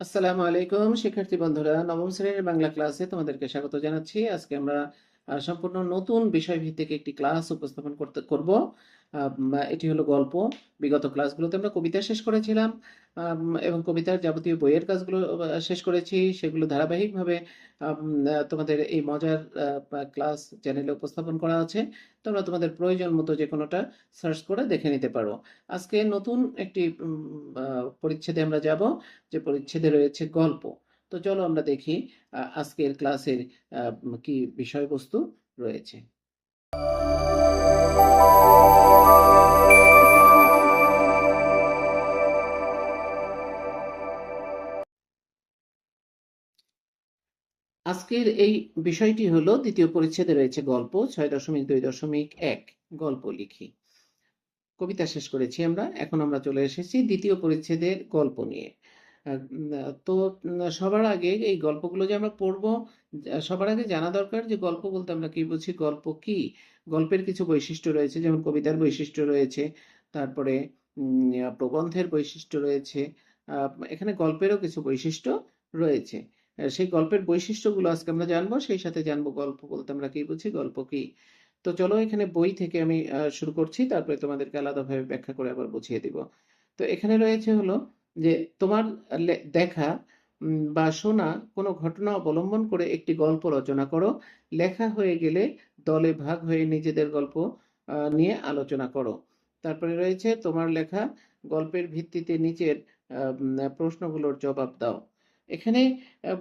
আসসালামু আলাইকুম শিক্ষার্থী বন্ধুরা নবম শ্রেণির বাংলা ক্লাসে তোমাদেরকে স্বাগত জানাচ্ছি। আজকে আমরা সম্পূর্ণ নতুন বিষয় ভিত্তিক একটি ক্লাস উপস্থাপন করতে করব। এটি হলো গল্প। বিগত ক্লাসগুলোতে আমরা কবিতা শেষ করেছিলাম। এবং কবিতার যাবতীয় বইয়ের কাজগুলো শেষ করেছি। সেগুলো ধারাবাহিকভাবে তোমাদের এই মজার ক্লাস চ্যানেলে উপস্থাপন করা আছে। তোমরা তোমাদের প্রয়োজন মতো যে কোনোটা সার্চ করে দেখে নিতে পারো। আজকে নতুন একটি পরিচ্ছেদে আমরা যাব, যে পরিচ্ছেদে রয়েছে গল্প। তো চলো আমরা দেখি আজকের ক্লাসের কি বিষয়বস্তু রয়েছে। আজকের এই বিষয়টি হলো দ্বিতীয় পরিচ্ছেদে রয়েছে গল্প, ছয় দশমিক দুই দশমিক এক, গল্প লিখি। কবিতা শেষ করেছি আমরা, এখন আমরা চলে এসেছি দ্বিতীয় পরিচ্ছেদের গল্প নিয়ে। তো সবার আগে এই গল্পগুলো যে আমরা পড়ব সবার আগে জানা দরকার যে গল্প বলতে আমরা কি বুঝি, গল্প কি? গল্পের কিছু বৈশিষ্ট্য রয়েছে, যেমন কবিতার বৈশিষ্ট্য রয়েছে, তারপরে প্রবন্ধের বৈশিষ্ট্য রয়েছে এখানে গল্পেরও কিছু বৈশিষ্ট্য রয়েছে। সেই গল্পের বৈশিষ্ট্যগুলো আজকে আমরা জানব, সেই সাথে জানব গল্প বলতে আমরা কি বুঝি, গল্প কি? তো চলো এখানে বই থেকে আমি শুরু করছি, তারপরে তোমাদেরকে আলাদাভাবে ব্যাখ্যা করে আবার বুঝিয়ে দিব। তো এখানে রয়েছে হলো যে তোমার দেখা বা শোনা কোনো ঘটনা অবলম্বন করে একটি গল্প রচনা করো। লেখা হয়ে গেলে দলে ভাগ হয়ে নিজেদের গল্প নিয়ে আলোচনা করো। তারপরে রয়েছে তোমার লেখা, গল্পের ভিত্তিতে নিচের প্রশ্নগুলোর জবাব দাও। এখানে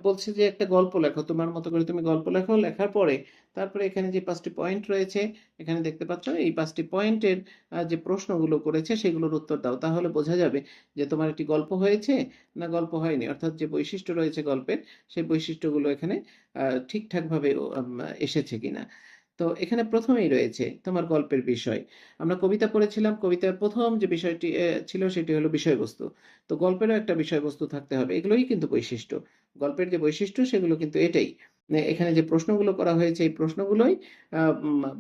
বলছে যে একটা গল্প লেখো, তোমার মতো করে তুমি গল্প লেখো। লেখার পরে, তারপরে এখানে যে পাঁচটি পয়েন্ট রয়েছে, এখানে দেখতে পাচ্ছ, এই পাঁচটি পয়েন্টের যে প্রশ্নগুলো করেছে, সেগুলোর উত্তর দাও। তাহলে বোঝা যাবে যে তোমার একটি গল্প হয়েছে না গল্প হয়নি। অর্থাৎ যে বৈশিষ্ট্য রয়েছে গল্পের, সেই বৈশিষ্ট্যগুলো এখানে ঠিকঠাকভাবে এসেছে কিনা। তো এখানে প্রথমেই রয়েছে তোমার গল্পের বিষয়। আমরা কবিতা পড়েছিলাম, কবিতার প্রথম যে বিষয়টি ছিল সেটি হলো বিষয়বস্তু। তো গল্পেরও একটা বিষয়বস্তু থাকতে হবে, এগুলোই কিন্তু বৈশিষ্ট্য। গল্পের যে বৈশিষ্ট্য, সেগুলো কিন্তু এটাই। এখানে যে প্রশ্নগুলো করা হয়েছে, এই প্রশ্নগুলোই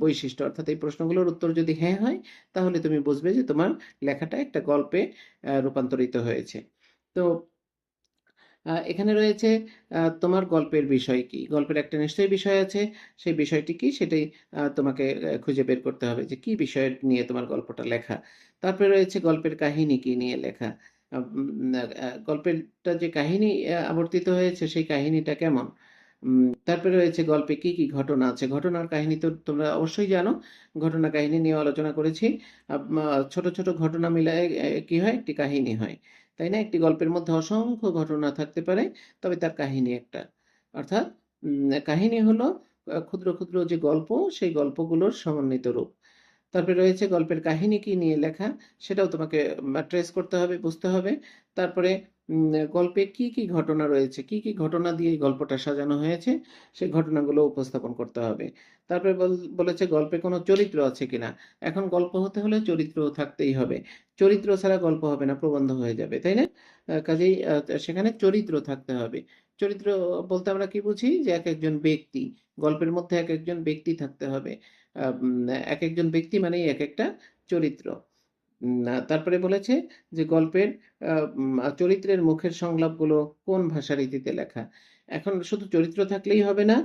বৈশিষ্ট্য। অর্থাৎ এই প্রশ্নগুলোর উত্তর যদি হ্যাঁ হয়, তাহলে তুমি বুঝবে যে তোমার লেখাটা একটা গল্পে রূপান্তরিত হয়েছে। তো এখানে রয়েছে তোমার গল্পের বিষয় কি? গল্পের একটা নিশ্চয়ই বিষয় আছে, সেই বিষয়টি কি? সেটাই তোমাকে খুঁজে বের করতে হবে যে কি বিষয় নিয়ে তোমার গল্পটা লেখা। তারপরে রয়েছে গল্পের কাহিনী কি নিয়ে লেখা। গল্পেরটা যে কাহিনী আবর্তিত হয়েছে সেই কাহিনীটা কেমন? তারপরে রয়েছে গল্পে কি কি ঘটনা আছে? ঘটনার কাহিনী তো তোমরা অবশ্যই জানো। ঘটনা কাহিনী নিয়ে আলোচনা করেছি। ছোট ছোট ঘটনা মিলায় কি হয়? একটি কাহিনী হয়। তাই না? একটি গল্পের মধ্যে অসংখ্য ঘটনা থাকতে পারে, তবে তার কাহিনী একটা। অর্থাৎ কাহিনী হলো ক্ষুদ্র ক্ষুদ্র যে গল্প, সেই গল্পগুলোর সমন্বিত রূপ। তারপরে রয়েছে গল্পের কাহিনী কি নিয়ে লেখা, সেটাও তোমাকে ট্রেস করতে হবে, বুঝতে হবে। তারপরে গল্পে কি কি ঘটনা রয়েছে, কি কি ঘটনা দিয়ে গল্পটা সাজানো হয়েছে সেই ঘটনাগুলো উপস্থাপন করতে হবে। তারপরে বল- বলেছে গল্পে কোনো চরিত্র আছে কিনা, এখন গল্প হতে হলে চরিত্র থাকতেই হবে। চরিত্র ছাড়া গল্প হবে না, প্রবন্ধ হয়ে যাবে, তাই না? কাজেই সেখানে চরিত্র থাকতে হবে। চরিত্র বলতে আমরা কি বুঝি? যে এক একজন ব্যক্তি, গল্পের মধ্যে এক একজন ব্যক্তি থাকতে হবে। এক একজন ব্যক্তি মানেই এক একটা চরিত্র। তারপরে বলেছে যে গল্পের চরিত্রের মুখের সংলাপগুলো কোন ভাষা রীতিতে লেখা। এখন শুধু চরিত্র থাকলেই হবে না,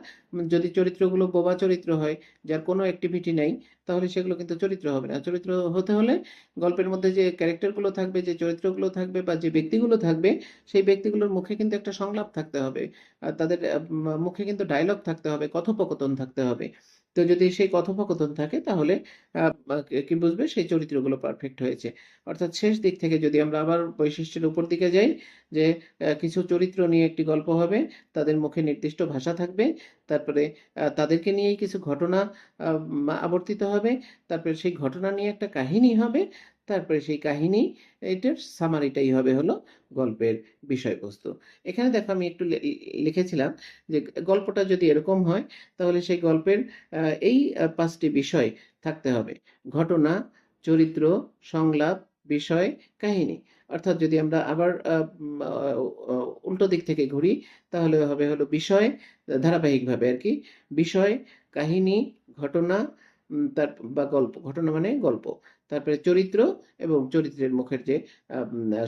যদি চরিত্রগুলো বোবা চরিত্র হয়, যার কোনো অ্যাক্টিভিটি নেই, তাহলে সেগুলো কিন্তু চরিত্র হবে না। চরিত্র হতে হলে গল্পের মধ্যে যে ক্যারেক্টারগুলো থাকবে, যে চরিত্রগুলো থাকবে বা যে ব্যক্তিগুলো থাকবে, সেই ব্যক্তিগুলোর মুখে কিন্তু একটা সংলাপ থাকতে হবে। তাদের মুখে কিন্তু ডায়লগ থাকতে হবে, কথোপকথন থাকতে হবে। তো যদি সেই কথোপকথন থাকে, তাহলে কি বুঝবে সেই চরিত্রগুলো পারফেক্ট হয়েছে। অর্থাৎ শেষ দিক থেকে যদি আমরা আবার বৈশিষ্ট্যের উপর দিকে যাই, যে কিছু চরিত্র নিয়ে একটি গল্প হবে, তাদের মুখে নির্দিষ্ট ভাষা থাকবে, তারপরে তাদেরকে নিয়েই কিছু ঘটনা আবর্তিত হবে, তারপরে সেই ঘটনা নিয়ে একটা কাহিনী হবে তারপরে সেই কাহিনী, এটার সামারিটাই হবে হলো গল্পের বিষয়বস্তু। এখানে দেখো আমি একটু লিখেছিলাম যে গল্পটা যদি এরকম হয়, তাহলে সেই গল্পের এই পাঁচটি বিষয় থাকতে হবে। ঘটনা, চরিত্র, সংলাপ, বিষয়, কাহিনী। অর্থাৎ যদি আমরা আবার উল্টো দিক থেকে ঘুরি, তাহলে হবে হলো বিষয়, ধারাবাহিকভাবে আর কি। বিষয়, কাহিনী, ঘটনা তার, বা গল্প, ঘটনা মানে গল্প। তারপরে চরিত্র এবং চরিত্রের মুখের যে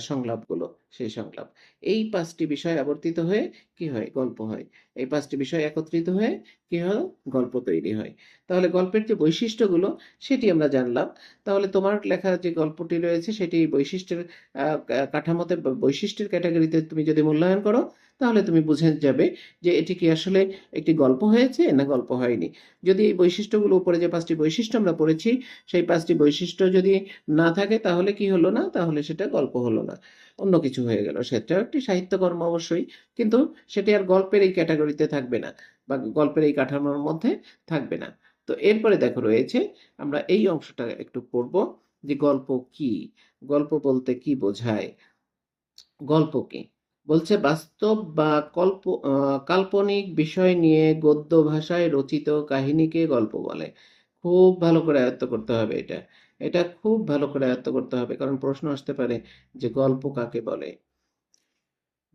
সংলাপগুলো, সেই সংলাপ। এই পাঁচটি বিষয় আবর্তিত হয়ে কি হয়? গল্প হয়। এই পাঁচটি বিষয় একত্রিত হয়ে কি হয়? গল্প তৈরি হয়। তাহলে গল্পের যে বৈশিষ্ট্যগুলো, সেটি আমরা জানলাম। তাহলে তোমার লেখা যে গল্পটি রয়েছে, সেটি বৈশিষ্ট্যের কাঠামোতে বৈশিষ্ট্যের ক্যাটাগরিতে তুমি যদি মূল্যায়ন করো, তাহলে তুমি বুঝে যাবে যে এটি কি আসলে একটি গল্প হয়েছে না গল্প হয়নি। যদি এই বৈশিষ্ট্যগুলো উপরে যে পাঁচটি বৈশিষ্ট্য আমরা পড়েছি, সেই পাঁচটি বৈশিষ্ট্য যদি না থাকে তাহলে কি হলো না? তাহলে সেটা গল্প হলো না। অন্য কিছু হয়ে গেল। সেটাও একটি সাহিত্যকর্ম অবশ্যই, কিন্তু সেটি আর গল্পের এই ক্যাটাগরিতে থাকবে না বা গল্পের এই কাঠামোর মধ্যে থাকবে না। তো এরপরে দেখো রয়েছে, আমরা এই অংশটা একটু পড়ব যে গল্প কি? গল্প বলতে কি বোঝায়? গল্প কি? বলছে, বাস্তব বা কল্প কাল্পনিক বিষয় নিয়ে গদ্য ভাষায় রচিত কাহিনীকে গল্প বলে। খুব ভালো করে আয়ত্ত করতে হবে এটা। এটা খুব ভালো করে আয়ত্ত করতে হবে কারণ প্রশ্ন আসতে পারে যে গল্প কাকে বলে।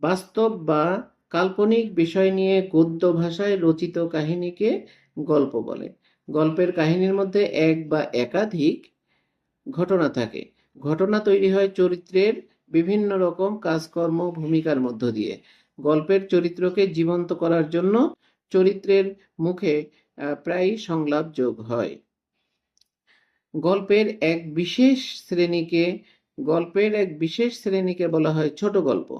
বাস্তব বা কাল্পনিক বিষয় নিয়ে গদ্য ভাষায় রচিত কাহিনীকে গল্প বলে। গল্পের কাহিনীর মধ্যে এক বা একাধিক ঘটনা থাকে। ঘটনা তৈরি হয় চরিত্রের বিভিন্ন রকম কাজকর্ম ভূমিকার মধ্য দিয়ে। গল্পের চরিত্রকে জীবন্ত করার জন্য চরিত্রের মুখে আহ, প্রায়ই সংলাপ যোগ হয়। গল্পের এক বিশেষ শ্রেণীকে, গল্পের এক বিশেষ শ্রেণীকে বলা হয় ছোট গল্প।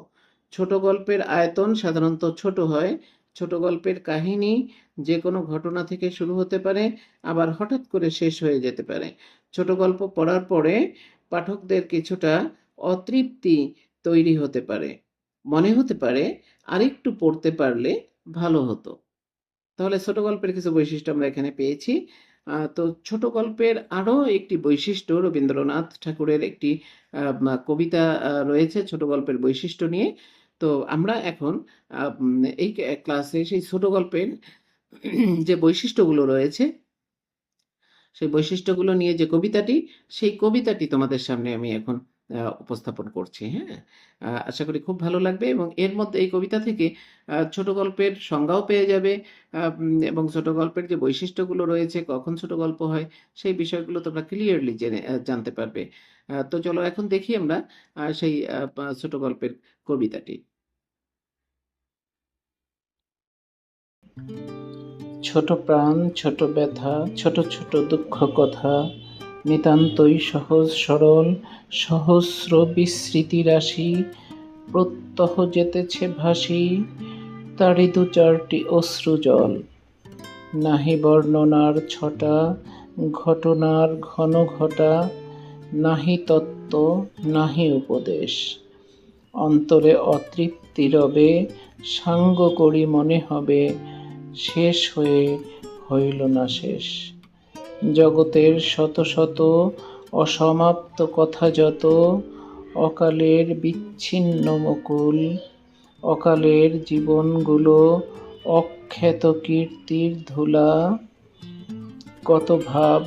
ছোট গল্পের আয়তন সাধারণত ছোট হয়। ছোট গল্পের কাহিনী যে কোনো ঘটনা থেকে শুরু হতে পারে, আবার হঠাৎ করে শেষ হয়ে যেতে পারে। ছোট গল্প পড়ার পরে পাঠকদের কিছুটা অতৃপ্তি তৈরি হতে পারে। মনে হতে পারে আরেকটু পড়তে পারলে ভালো হতো। তাহলে ছোট গল্পের কিছু বৈশিষ্ট্য আমরা এখানে পেয়েছি। তো ছোট গল্পের আরও একটি বৈশিষ্ট্য রবীন্দ্রনাথ ঠাকুরের একটি কবিতা রয়েছে ছোট গল্পের বৈশিষ্ট্য নিয়ে। তো আমরা এখন এই ক্লাসে সেই ছোট গল্পের যে বৈশিষ্ট্যগুলো রয়েছে, সেই বৈশিষ্ট্যগুলো নিয়ে যে কবিতাটি, সেই কবিতাটি তোমাদের সামনে আমি এখন উপস্থাপন করছি হ্যাঁ? আশা করি খুব ভালো লাগবে এবং এর মধ্যে এই কবিতা থেকে ছোট গল্পের সংজ্ঞাও পেয়ে যাবে এবং ছোট গল্পের যে বৈশিষ্ট্যগুলো রয়েছে, কখন ছোট গল্প হয়, সেই বিষয়গুলো তোমরা ক্লিয়ারলি জেনে জানতে পারবে। তো চলো এখন দেখি আমরা সেই ছোট গল্পের কবিতাটি। ছোট প্রাণ, ছোট ব্যথা, ছোট ছোট দুঃখ কথা নিতান্তই সহজ সরল, সহস্র বিস্মৃতি রাশি প্রত্যহ যেতেছে ভাসি তারি দু চারটি অশ্রু জল। নাহি বর্ণনার ছটা, ঘটনার ঘন ঘটা, নাহি তত্ত্ব, নাহি উপদেশ। অন্তরে অতৃপ্তি রবে, সাঙ্গ করি মনে হবে, শেষ হয়ে হইল না শেষ। জগতের শত শত অসমাপ্ত কথা যত, অকালের বিচ্ছিন্ন মুকুল, অকালের জীবনগুলো অক্ষত কীর্তির ধুলা। কত ভাব,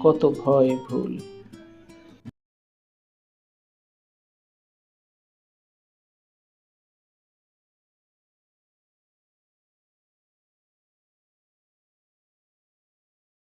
কত ভয় ভুল।